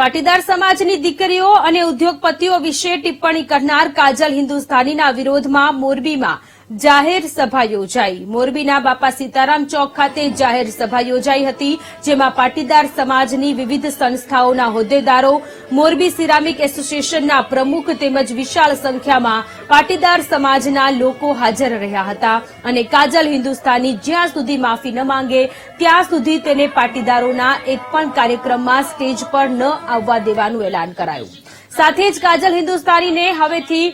પાટીદાર સમાજની દીકરીઓ અને ઉદ્યોગપતિઓ વિશે ટિપ્પણી કરનાર કાજલ હિન્દુસ્તાનીના વિરોધમાં મોરબીમાં જાહેર સભા યોજાઈ. મોરબીના બાપા સીતારામ ચોક ખાતે જાહેર સભા યોજાઈ હતી, જેમાં પાટીદાર સમાજની વિવિધ સંસ્થાઓના હોદ્દેદારો, મોરબી સિરામિક એસોસિએશનના પ્રમુખ તેમજ વિશાળ સંખ્યામાં પાટીદાર સમાજના લોકો હાજર રહ્યા હતા અને કાજલ હિન્દુસ્તાની જ્યાં સુધી માફી ન માંગે, ત્યાં સુધી તેને પાટીદારોના એક પણ કાર્યક્રમમાં સ્ટેજ પર ન આવવા દેવાનું એલાન કરાયું. સાથે જ કાજલ હિન્દુસ્તાનીને હવેથી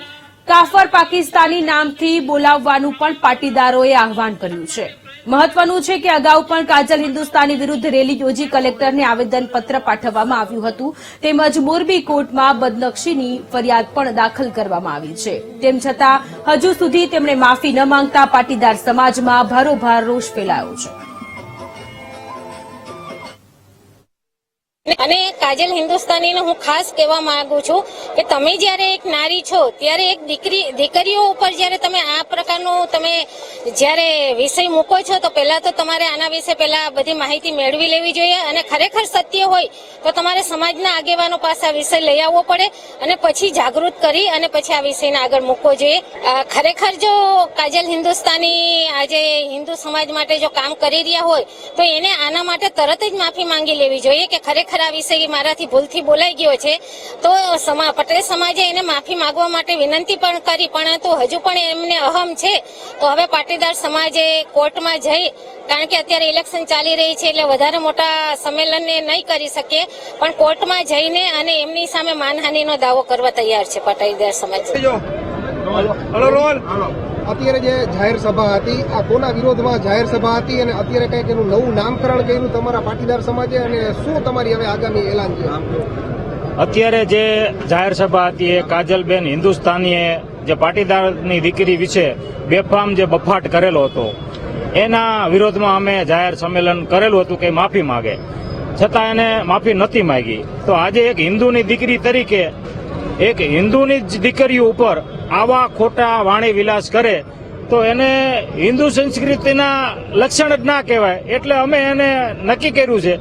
કાફર પાકિસ્તાની નામથી બોલાવવાનું પણ પાટીદારોએ આહવાન કર્યું છે. મહત્વનું છે કે અગાઉ પણ કાજલ હિન્દુસ્તાની વિરુદ્ધ રેલી યોજી કલેક્ટરને આવેદનપત્ર પાઠવવામાં આવ્યું હતું. તેમજ મોરબી કોર્ટમાં બદનક્ષીની ફરિયાદ પણ દાખલ કરવામાં આવી છે. તેમ છતાં, હજુ સુધી તેમણે માફી ન માંગતા પાટીદાર સમાજમાં ભારોભાર રોષ ફેલાયો છે. અને કાજલ હિન્દુસ્તાનીને હું ખાસ કહેવા માંગુ છું કે તમે જ્યારે એક નારી છો, ત્યારે એક દીકરી દીકરીઓ ઉપર જ્યારે તમે આ પ્રકારનું તમે જ્યારે વિષય મૂકો છો, તો પહેલા તો તમારે આના વિશે પહેલા બધી માહિતી મેળવી લેવી જોઈએ અને ખરેખર સત્ય હોય, તો તમારે સમાજના આગેવાનો પાસે આ વિષય લઈ આવવો પડે અને પછી જાગૃત કરી અને પછી આ વિષયને આગળ મૂકવો જોઈએ. ખરેખર જો કાજલ હિન્દુસ્તાની આજે હિન્દુ સમાજ માટે જો કામ કરી રહ્યા હોય, તો એને આના માટે તરત જ માફી માંગી લેવી જોઈએ કે ખરેખર આ વિષય મારાથી ભૂલથી બોલાઈ ગયો છે. તો પટેલ સમાજે એને માફી માંગવા માટે વિનંતી પણ કરી, પરંતુ હજુ પણ એમને અહમ છે. તો હવે પાટીદાર સમાજે કોર્ટમાં જઈ કારણ કે અત્યારે ઇલેક્શન ચાલી રહી છે એટલે વધારે મોટા સંમેલનને નહીં કરી શકીએ. પણ કોર્ટમાં જઈને અને એમની સામે માનહાનિનો દાવો કરવા તૈયાર છે પાટીદાર સમાજ. જો અત્યારે જે જાહેર સભા હતી આ કોના વિરોધમાં જાહેર સભા હતી અને અત્યારે કંઈક એનું નવું નામકરણ કર્યું તમારા પાટીદાર સમાજે અને શું તમારી હવે આગામી એલાન છે? અત્યારે જે જાહેર સભા હતી એ કાજલબેન હિન્દુસ્તાનીએ જે પાટીદારની દીકરી વિશે બેફામ જે બફાટ કરેલો હતો, એના વિરોધમાં અમે જાહેર સંમેલન કરેલું હતું કે માફી માંગે. છતાં એને માફી નથી માંગી. તો આજે એક હિન્દુની દીકરી તરીકે, એક હિન્દુની જ દીકરીઓ ઉપર આવા ખોટા વાણી વિલાસ કરે, તો એને હિન્દુ સંસ્કૃતિના લક્ષણ જ ના કહેવાય. એટલે અમે એને નક્કી કર્યું છે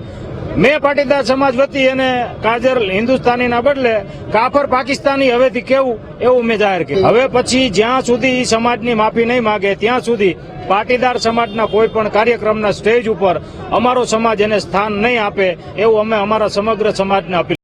મેં પાટીદાર સમાજ વતી એને કાજર હિન્દુસ્તાનીના બદલે કાફર પાકિસ્તાની હવેથી કેવું એવું મેં જાહેર કર્યું. હવે પછી જ્યાં સુધી સમાજની માફી નહીં માગે ત્યાં સુધી પાટીદાર સમાજના કોઈ પણ કાર્યક્રમના સ્ટેજ ઉપર અમારો સમાજ એને સ્થાન નહીં આપે એવું અમે અમારા સમગ્ર સમાજને અપીલ